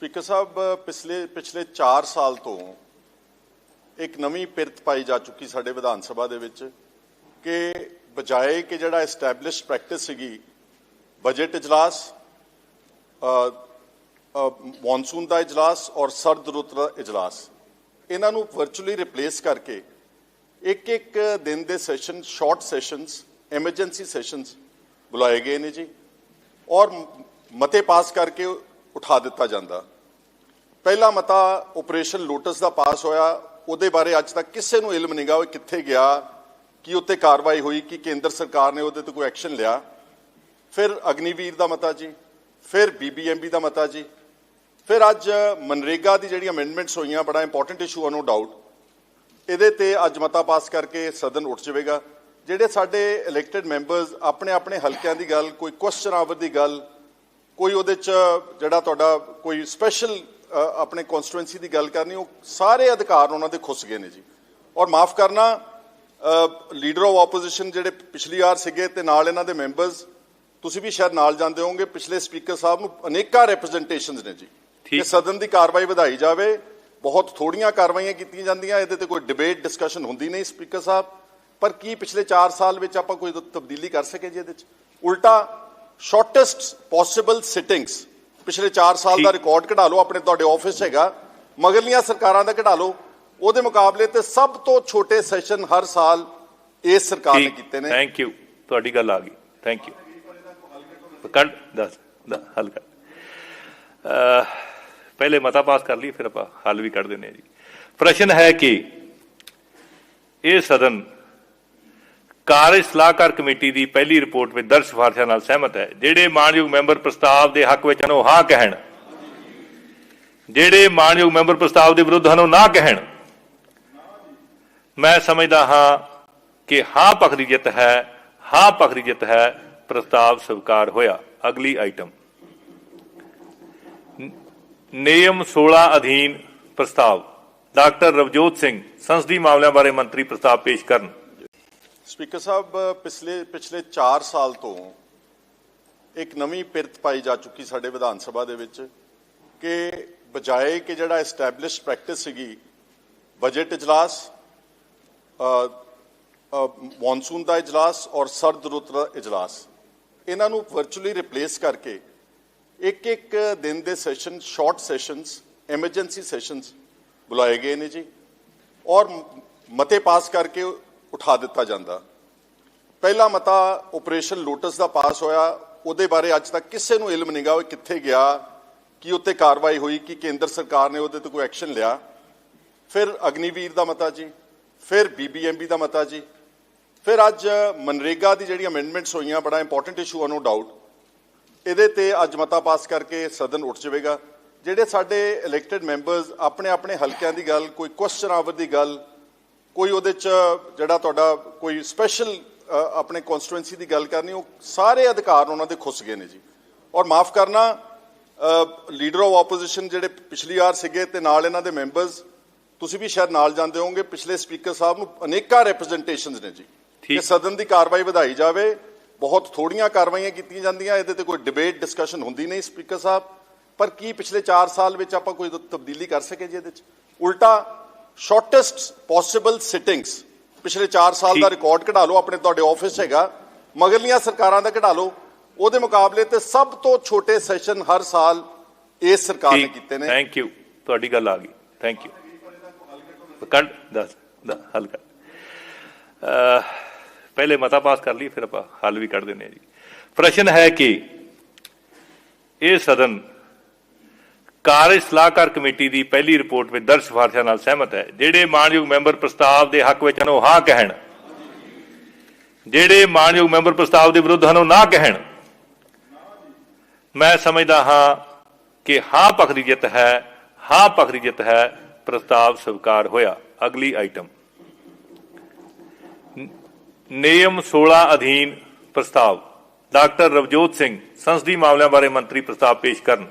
Speaker ਸਾਹਿਬ, ਪਿਛਲੇ ਪਿਛਲੇ 4 ਸਾਲ ਤੋਂ ਇੱਕ ਨਵੀਂ ਪਿਰਤ ਪਾਈ ਜਾ ਚੁੱਕੀ ਸਾਡੇ ਵਿਧਾਨ ਸਭਾ ਦੇ ਵਿੱਚ ਕਿ ਬਜਾਏ ਕਿ ਜਿਹੜਾ ਐਸਟੈਬਲਿਸ਼ਡ ਪ੍ਰੈਕਟਿਸ ਸੀਗੀ ਬਜਟ ਇਜਲਾਸ ਮੌਨਸੂਨ ਦਾ ਇਜਲਾਸ ਔਰ ਸਰਦ ਰੁੱਤ ਦਾ ਇਜਲਾਸ, ਇਹਨਾਂ ਨੂੰ ਵਰਚੁਅਲੀ ਰਿਪਲੇਸ ਕਰਕੇ ਇੱਕ ਇੱਕ ਦਿਨ ਦੇ session short sessions emergency sessions ਬੁਲਾਏ ਗਏ ਨੇ ਜੀ ਔਰ ਮਤੇ ਪਾਸ ਕਰਕੇ ਉਠਾ ਦਿੱਤਾ ਜਾਂਦਾ। ਪਹਿਲਾ ਮਤਾ ਆਪਰੇਸ਼ਨ ਲੋਟਸ ਦਾ ਪਾਸ ਹੋਇਆ। ਉਹਦੇ ਬਾਰੇ ਅੱਜ ਤੱਕ ਕਿਸੇ ਨੂੰ ਇਲਮ ਨਹੀਂਗਾ ਉਹ ਕਿੱਥੇ ਗਿਆ, ਕੀ ਉੱਤੇ ਕਾਰਵਾਈ ਹੋਈ, ਕਿ ਕੇਂਦਰ ਸਰਕਾਰ ਨੇ ਉਹਦੇ ਤੇ ਕੋਈ ਐਕਸ਼ਨ ਲਿਆ। ਫਿਰ ਅਗਨੀਵੀਰ ਦਾ ਮਤਾ ਜੀ, ਫਿਰ ਬੀਬੀਐਮਬੀ ਦਾ ਮਤਾ ਜੀ, ਫਿਰ ਅੱਜ ਮਨਰੇਗਾ ਦੀ ਜਿਹੜੀ ਅਮੈਂਡਮੈਂਟਸ ਹੋਈਆਂ, ਬੜਾ ਇੰਪੋਰਟੈਂਟ ਇਸ਼ੂ ਆ ਨੋ ਡਾਊਟ ਇਹਦੇ ਤੇ ਅੱਜ ਮਤਾ ਪਾਸ ਕਰਕੇ ਸਦਨ ਉੱਠ ਜਾਵੇਗਾ। ਜਿਹੜੇ ਸਾਡੇ ਇਲੈਕਟਿਡ ਮੈਂਬਰਸ ਆਪਣੇ ਆਪਣੇ ਹਲਕਿਆਂ ਦੀ ਗੱਲ, ਕੋਈ ਕੁਐਸਚਨ ਆਵਰ ਦੀ ਗੱਲ, ਕੋਈ ਉਹਦੇ ਚ ਜਿਹੜਾ ਤੁਹਾਡਾ ਕੋਈ ਸਪੈਸ਼ਲ ਆਪਣੇ ਕਨਸਟੀਟੂਐਂਸੀ ਦੀ ਗੱਲ ਕਰਨੀ ਉਹ ਸਾਰੇ ਅਧਿਕਾਰ ਉਹਨਾਂ ਦੇ ਖੁੱਸ ਗਏ ਨੇ ਜੀ। ਔਰ ਮਾਫ ਕਰਨਾ ਲੀਡਰ ਆਫ ਆਪੋਜੀਸ਼ਨ ਜਿਹੜੇ ਪਿਛਲੀ ਵਾਰ ਸੀਗੇ ਤੇ ਨਾਲ ਇਹਨਾਂ ਦੇ ਮੈਂਬਰਸ ਤੁਸੀਂ ਵੀ ਸ਼ਾਇਦ ਨਾਲ ਜਾਂਦੇ ਹੋਵੋਗੇ ਪਿਛਲੇ ਸਪੀਕਰ ਸਾਹਿਬ ਨੂੰ ਅਨੇਕਾਂ ਰਿਪਰੈਜ਼ੈਂਟੇਸ਼ਨਸ ਨੇ ਜੀ। ਕਿ। ਸਦਨ ਦੀ ਕਾਰਵਾਈ ਵਧਾਈ ਜਾਵੇ ਬਹੁਤ ਥੋੜੀਆਂ ਕਾਰਵਾਈਆਂ ਕੀਤੀਆਂ ਜਾਂਦੀਆਂ ਇਹਦੇ ਤੇ ਕੋਈ ਡਿਬੇਟ ਡਿਸਕਸ਼ਨ ਹੁੰਦੀ ਨਹੀਂ ਸਪੀਕਰ ਸਾਹਿਬ। ਪਰ ਕੀ ਪਿਛਲੇ 4 ਸਾਲ ਵਿੱਚ ਆਪਾਂ ਕੋਈ ਤਬਦੀਲੀ ਕਰ ਸਕੇ ਜੀ ਇਹਦੇ ਚ? ਉਲਟਾ ਸ਼ਾਰਟੈਸਟ ਪੋਸੀਬਲ ਸਿਟਿੰਗਸ ਪਿਛਲੇ 4 ਸਾਲ ਦਾ। ਰਿਕਾਰਡ ਕਢਾ ਲਓ ਆਪਣੇ ਤੁਹਾਡੇ ਆਫਿਸ ਹੈਗਾ। ਮਗਰਲੀਆਂ ਸਰਕਾਰਾਂ ਦਾ ਕਢਾ ਲਓ। ਉਹਦੇ ਮੁਕਾਬਲੇ ਤੇ ਸਭ ਤੋਂ ਛੋਟੇ ਸੈਸ਼ਨ ਹਰ ਸਾਲ ਇਸ ਸਰਕਾਰ ਨੇ ਕੀਤੇ ਨੇ। ਥੈਂਕ ਯੂ ਤੁਹਾਡੀ ਗੱਲ ਆ ਗਈ। ਥੈਂਕ ਯੂ ਕੱਢ ਦੱਸ ਹੱਲ ਕਰ। ਪਹਿਲੇ ਮਤਾ ਪਾਸ ਕਰ ਲਈ ਫਿਰ ਆਪਾਂ ਹੱਲ ਵੀ ਕੱਢ ਦਿੰਦੇ ਹਾਂ ਜੀ। ਪ੍ਰਸ਼ਨ ਹੈ ਕਿ ਇਹ ਸਦਨ ਕਾਰਜ ਸਲਾਹਕਾਰ ਕਮੇਟੀ ਦੀ ਪਹਿਲੀ ਰਿਪੋਰਟ ਵਿੱਚ ਦਰਜ ਸਿਫਾਰਸ਼ਾਂ ਨਾਲ ਸਹਿਮਤ ਹੈ। ਜਿਹੜੇ ਮਾਨਯੋਗ ਮੈਂਬਰ ਪ੍ਰਸਤਾਵ ਦੇ ਹੱਕ ਵਿੱਚ ਹਨ, ਉਹ ਹਾਂ ਕਹਿਣ। ਜਿਹੜੇ ਮਾਨਯੋਗ ਮੈਂਬਰ ਪ੍ਰਸਤਾਵ ਦੇ ਵਿਰੁੱਧ ਹਨ, ਉਹ ਨਾ ਕਹਿਣ। ਮੈਂ ਸਮਝਦਾ ਹਾਂ ਕਿ ਹਾਂ ਪੱਖ ਦੀ ਜਿੱਤ ਹੈ, ਹਾਂ ਪੱਖ ਦੀ ਜਿੱਤ ਹੈ, ਪ੍ਰਸਤਾਵ ਸਵੀਕਾਰ ਹੋਇਆ। ਅਗਲੀ ਆਈਟਮ ਨਿਯਮ 16 ਅਧੀਨ ਪ੍ਰਸਤਾਵ। ਡਾਕਟਰ ਰਵਜੋਤ ਸਿੰਘ, ਸੰਸਦੀ ਮਾਮਲਿਆਂ ਬਾਰੇ ਮੰਤਰੀ ਪ੍ਰਸਤਾਵ ਪੇਸ਼ ਕਰਨ। ਸਪੀਕਰ ਸਾਹਿਬ, ਪਿਛਲੇ ਪਿਛਲੇ 4 ਸਾਲ ਤੋਂ ਇੱਕ ਨਵੀਂ ਪਿਰਤ ਪਾਈ ਜਾ ਚੁੱਕੀ ਸਾਡੇ ਵਿਧਾਨ ਸਭਾ ਦੇ ਵਿੱਚ ਕਿ ਬਜਾਏ ਕਿ ਜਿਹੜਾ ਐਸਟੈਬਲਿਸ਼ਡ ਪ੍ਰੈਕਟਿਸ ਸੀਗੀ ਬਜਟ ਇਜਲਾਸ ਮੌਨਸੂਨ ਦਾ ਇਜਲਾਸ ਔਰ ਸਰਦ ਰੁੱਤ ਦਾ ਇਜਲਾਸ, ਇਹਨਾਂ ਨੂੰ ਵਰਚੁਅਲੀ ਰਿਪਲੇਸ ਕਰਕੇ ਇੱਕ ਇੱਕ ਦਿਨ ਦੇ session short sessions emergency sessions ਬੁਲਾਏ ਗਏ ਨੇ ਜੀ ਔਰ ਮਤੇ ਪਾਸ ਕਰਕੇ ਉਠਾ ਦਿੱਤਾ ਜਾਂਦਾ। ਪਹਿਲਾ ਮਤਾ ਆਪਰੇਸ਼ਨ ਲੋਟਸ ਦਾ ਪਾਸ ਹੋਇਆ, ਉਹਦੇ ਬਾਰੇ ਅੱਜ ਤੱਕ ਕਿਸੇ ਨੂੰ ਇਲਮ ਨਹੀਂਗਾ ਉਹ ਕਿੱਥੇ ਗਿਆ, ਕਿ ਉੱਤੇ ਕਾਰਵਾਈ ਹੋਈ, ਕਿ ਕੇਂਦਰ ਸਰਕਾਰ ਨੇ ਉਹਦੇ ਤੇ ਕੋਈ ਐਕਸ਼ਨ ਲਿਆ। ਫਿਰ ਅਗਨੀਵੀਰ ਦਾ ਮਤਾ ਜੀ, ਫਿਰ ਬੀਬੀਐਮਬੀ ਦਾ ਮਤਾ ਜੀ, ਫਿਰ ਅੱਜ ਮਨਰੇਗਾ ਦੀ ਜਿਹੜੀ ਅਮੈਂਡਮੈਂਟਸ ਹੋਈਆਂ, ਬੜਾ ਇੰਪੋਰਟੈਂਟ ਇਸ਼ੂ ਆ ਨੋ ਡਾਊਟ ਇਹਦੇ ਤੇ ਅੱਜ ਮਤਾ ਪਾਸ ਕਰਕੇ ਸਦਨ ਉੱਠ ਜਾਵੇਗਾ। ਜਿਹੜੇ ਸਾਡੇ ਇਲੈਕਟਿਡ ਮੈਂਬਰਸ ਆਪਣੇ ਆਪਣੇ ਹਲਕਿਆਂ ਦੀ ਗੱਲ, ਕੋਈ ਕੁਐਸਚਨ ਆਵਰ ਦੀ ਗੱਲ, ਕੋਈ ਉਹਦੇ ਚ ਜਿਹੜਾ ਤੁਹਾਡਾ ਕੋਈ ਸਪੈਸ਼ਲ ਆਪਣੇ ਕਨਸਟੀਟੂਐਂਸੀ ਦੀ ਗੱਲ ਕਰਨੀ ਉਹ ਸਾਰੇ ਅਧਿਕਾਰ ਉਹਨਾਂ ਦੇ ਖੁੱਸ ਗਏ ਨੇ ਜੀ। ਔਰ ਮਾਫ ਕਰਨਾ ਲੀਡਰ ਆਫ ਆਪੋਜੀਸ਼ਨ ਜਿਹੜੇ ਪਿਛਲੀ ਵਾਰ ਸੀਗੇ ਤੇ ਨਾਲ ਇਹਨਾਂ ਦੇ ਮੈਂਬਰਸ ਤੁਸੀਂ ਵੀ ਸ਼ਾਇਦ ਨਾਲ ਜਾਂਦੇ ਹੋਵੋਗੇ ਪਿਛਲੇ ਸਪੀਕਰ ਸਾਹਿਬ ਨੂੰ ਅਨੇਕਾਂ ਰਿਪਰੈਜ਼ੈਂਟੇਸ਼ਨਸ ਨੇ ਜੀ। ਕਿ। ਸਦਨ ਦੀ ਕਾਰਵਾਈ ਵਧਾਈ ਜਾਵੇ ਬਹੁਤ ਥੋੜੀਆਂ ਕਾਰਵਾਈਆਂ ਕੀਤੀਆਂ ਜਾਂਦੀਆਂ ਇਹਦੇ ਤੇ ਕੋਈ ਡਿਬੇਟ ਡਿਸਕਸ਼ਨ ਹੁੰਦੀ ਨਹੀਂ ਸਪੀਕਰ ਸਾਹਿਬ। ਪਰ ਕੀ ਪਿਛਲੇ 4 ਸਾਲ ਵਿੱਚ ਆਪਾਂ ਕੋਈ ਤਬਦੀਲੀ ਕਰ ਸਕੇ ਜੀ ਇਹਦੇ ਚ? ਉਲਟਾ ਸ਼ਾਰਟੈਸਟ ਪੋਸੀਬਲ ਸਿਟਿੰਗਸ ਪਿਛਲੇ 4 ਸਾਲ ਦਾ। ਰਿਕਾਰਡ ਕਢਾ ਲਓ ਆਪਣੇ ਤੁਹਾਡੇ ਆਫਿਸ ਹੈਗਾ। ਮਗਰਲੀਆਂ ਸਰਕਾਰਾਂ ਦਾ ਕਢਾ ਲਓ। ਉਹਦੇ ਮੁਕਾਬਲੇ ਤੇ ਸਭ ਤੋਂ ਛੋਟੇ ਸੈਸ਼ਨ ਹਰ ਸਾਲ ਇਸ ਸਰਕਾਰ ਨੇ ਕੀਤੇ ਨੇ। ਥੈਂਕ ਯੂ ਤੁਹਾਡੀ ਗੱਲ ਆ ਗਈ। ਥੈਂਕ ਯੂ ਕੱਢ ਦੱਸ ਹੱਲ ਕਰ। ਪਹਿਲੇ ਮਤਾ ਪਾਸ ਕਰ ਲਈ ਫਿਰ ਆਪਾਂ ਹੱਲ ਵੀ ਕੱਢ ਦਿੰਦੇ ਹਾਂ ਜੀ। ਪ੍ਰਸ਼ਨ ਹੈ ਕਿ ਇਹ ਸਦਨ ਕਾਰਜ ਸਲਾਹਕਾਰ ਕਮੇਟੀ ਦੀ ਪਹਿਲੀ ਰਿਪੋਰਟ ਵਿੱਚ ਦਰਜ ਸਿਫਾਰਸ਼ਾਂ ਨਾਲ ਸਹਿਮਤ ਹੈ। ਜਿਹੜੇ ਮਾਨਯੋਗ ਮੈਂਬਰ ਪ੍ਰਸਤਾਵ ਦੇ ਹੱਕ ਵਿੱਚ ਹਨ, ਉਹ ਹਾਂ ਕਹਿਣ। ਜਿਹੜੇ ਮਾਨਯੋਗ ਮੈਂਬਰ ਪ੍ਰਸਤਾਵ ਦੇ ਵਿਰੁੱਧ ਹਨ, ਉਹ ਨਾ ਕਹਿਣ। ਮੈਂ ਸਮਝਦਾ ਹਾਂ ਕਿ ਹਾਂ ਪੱਖ ਦੀ ਜਿੱਤ ਹੈ, ਹਾਂ ਪੱਖ ਦੀ ਜਿੱਤ ਹੈ, ਪ੍ਰਸਤਾਵ ਸਵੀਕਾਰ ਹੋਇਆ। ਅਗਲੀ ਆਈਟਮ ਨਿਯਮ 16 ਅਧੀਨ ਪ੍ਰਸਤਾਵ। ਡਾਕਟਰ ਰਵਜੋਤ ਸਿੰਘ, ਸੰਸਦੀ ਮਾਮਲਿਆਂ ਬਾਰੇ ਮੰਤਰੀ ਪ੍ਰਸਤਾਵ ਪੇਸ਼ ਕਰਨ।